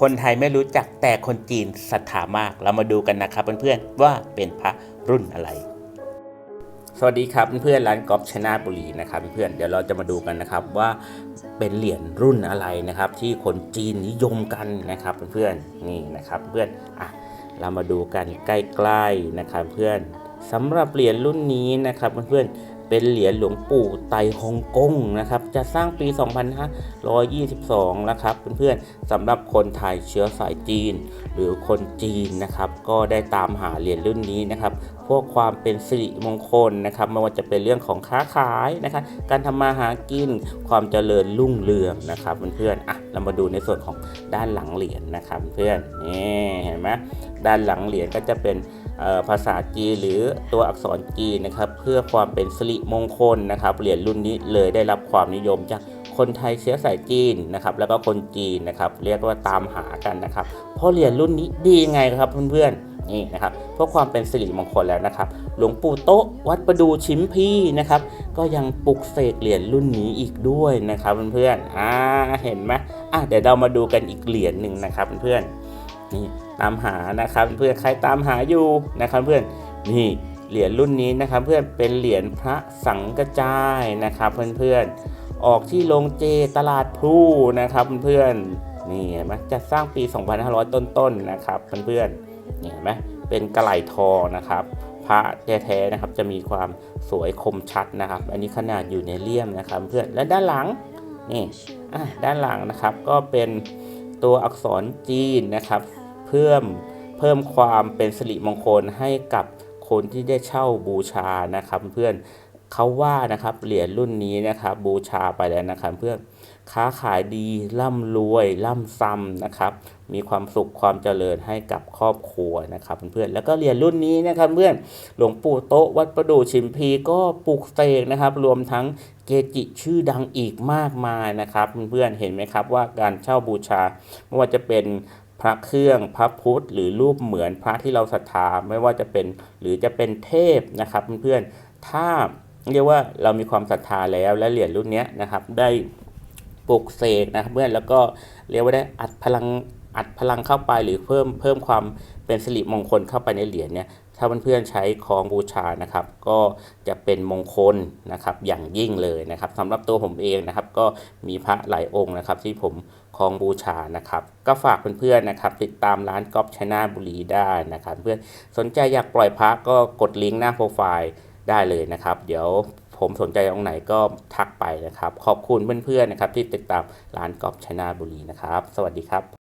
คนไทยไม่รู้จักแต่คนจีนศรัทธามาก เรามาดูกันนะครับเพื่อนๆว่าเป็นพระรุ่นอะไร สวัสดีครับเพื่อนๆร้านกอล์ฟชนะบุรีนะครับเพื่อนๆเดี๋ยวเราจะมาดูกันนะครับว่าเป็นเหรียญรุ่นอะไรนะครับ ที่คนจีนนิยมกันนะครับเพื่อนๆนี่นะครับเพื่อนอะเรามาดูกันใกล้ๆนะครับเพื่อนสำหรับเหรียญรุ่นนี้นะครับเพื่อนๆ เป็นเหรียญหลวงปู่ไตฮ่องกงนะครับ จะสร้างปี 2522 นะครับ เพื่อนๆสำหรับคนไทยเชื้อสายจีน หรือคนจีนนะครับ ก็ได้ตามหาเหรียญรุ่นนี้นะครับพวกความเป็นสิริมงคลนะครับไม่ว่าจะเป็นเรื่องของค้าขายนะครับ การทำมาหากิน ความเจริญรุ่งเรืองนะครับเพื่อนๆอะเรามาดูในส่วนของด้านหลังเหรียญนะครับ เพื่อนนี่เห็นไหมด้านหลังเหรียญก็จะเป็น ภาษาจีหรือตัวอักษรจีนะครับ เพื่อความเป็นสิริมงคลนะครับเหรียญรุ่นนี้เลยได้รับความนิยมจากคนไทยเชื้อสายจีนนะครับ แล้วก็คนจีนนะครับ เรียกว่าตามหากันนะครับ เพราะเหรียญรุ่นนี้ดียังไงครับเพื่อนๆนี่นะครับเพื่อความเป็นสิริมงคลแล้วนะครับ หลวงปู่โต๊ะวัดประดูชิมพีนะครับ ก็ยังปลุกเสกเหรียญรุ่นนี้อีกด้วยนะครับเพื่อนๆอ่าเห็นไหมอะเดี๋ยวเรามาดูกันอีกเหรียญหนึ่งนะครับเพื่อนๆ นี่ตามหานะครับเพื่อนใครตามหาอยู่นะครับเพื่อนนี่เหรียญรุ่นนี้นะครับเพื่อนเป็นเหรียญพระสังกจายนะครับเพื่อนๆออกที่โรงเจตลาดพลูนะครับเพื่อนๆนี่เห็นไหมจะสร้างปี 2500 ต้นๆนะครับเพื่อนๆนี่เห็นไหมเป็นกระไหลทองนะครับ พระแท้ๆนะครับจะมีความสวยคมชัดนะครับ อันนี้ขนาดอยู่ในเลี่ยมนะครับเพื่อนและด้านหลังนี่ด้านหลังนะครับก็เป็น ตัวอักษรจีนนะครับ เพิ่มเพิ่มความเป็นสิริมงคลให้กับคนที่ได้เช่าบูชานะครับ เพื่อน เขาว่านะครับเหรียญรุ่นนี้นะครับบูชาไปแล้วนะครับเพื่อค้าขายดีร่ำรวยร่ำซ้ำนะครับ มีความสุขความเจริญให้กับครอบครัวนะครับเพื่อนๆแล้วก็เหรียญรุ่นนี้นะครับเพื่อนหลวงปู่โต๊ะวัดประดู่ชิมพีก็ปลุกเสกนะครับ รวมทั้งเกจิชื่อดังอีกมากมายนะครับเพื่อนๆเห็นไหมครับว่าการเช่าบูชาไม่ว่าจะเป็นพระเครื่องพระพุทธ หรือรูปเหมือนพระที่เราศรัทธาไม่ว่าจะเป็นหรือจะเป็นเทพนะครับเพื่อนๆถ้า เรียกว่าเรามีความศรัทธาแล้วและเหรียญรุ่นนี้นะครับ ได้ปลุกเสกนะครับเพื่อนแล้วก็เรียกว่าได้อัดพลังอัดพลังเข้าไปหรือเพิ่มเพิ่มความเป็นสิริมงคลเข้าไปในเหรียญเนี่ยถ้าเพื่อนๆใช้คองบูชานะครับ ก็จะเป็นมงคลนะครับอย่างยิ่งเลยนะครับสำหรับตัวผมเองนะครับ ก็มีพระหลายองค์นะครับ ที่ผมคองบูชานะครับ ก็ฝากเพื่อนๆนะครับ ติดตามร้านก๊อฟชนะบุรีได้นะครับ เพื่อนสนใจอยากปล่อยพระก็กดลิงก์หน้าโปรไฟล์ ได้เลยนะครับ เดี๋ยวผมสนใจตรงไหนก็ทักไปนะครับ ขอบคุณเพื่อนๆนะครับที่ติดตามร้านกอฟชนาบุรีนะครับ สวัสดีครับ